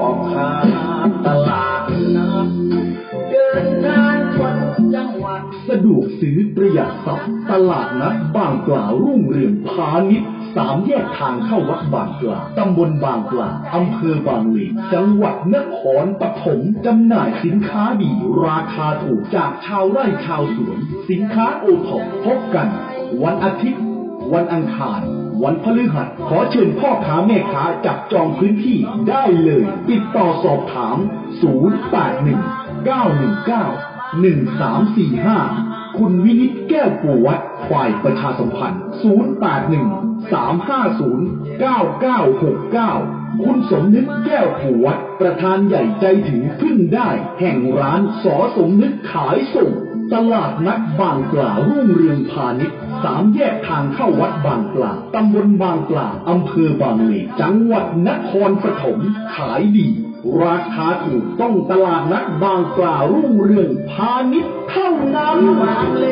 ออกค้าตลาดนัดเดินทางวัดจังหวัดสะดวกซื้อประหยัดทรัพย์ตลาดนัดบางกล่าวรุ่งเรืองพาณิชย์สามแยกทางเข้าวัดบางกลาตำบลบางกลาอำเภอบางเลนจังหวัดนครปฐมจำหน่ายสินค้าดี ราคาถูกจากชาวไร่ชาวสวน สินค้าโอท็อปพบกัน วันอาทิตย์ วันอังคาร วันพฤหัสขอเชิญพ่อค้าแม่ค้าจับจองพื้นที่ได้เลย ติดต่อสอบถาม 081 919 1345 คุณวินิตแก้วปูวัดฝ่ายประชาสัมพันธ์ 081 350 9969 คุณสมนึกแก้วปูวัดประธานใหญ่ใจถึงพึ่งได้ แห่งร้านสอสมนึกขายส่ง ตลาดนัดบางกลารุ่งเรืองพาณิชย์สามแยกทางเข้าวัดบางกลาตำบลบางกลาอำเภอบางเลนจังหวัดนครปฐมขายดี ราคาถูกต้องตลาดนัดบางกลารุ่งเรืองพาณิชย์เท่านั้นบางเล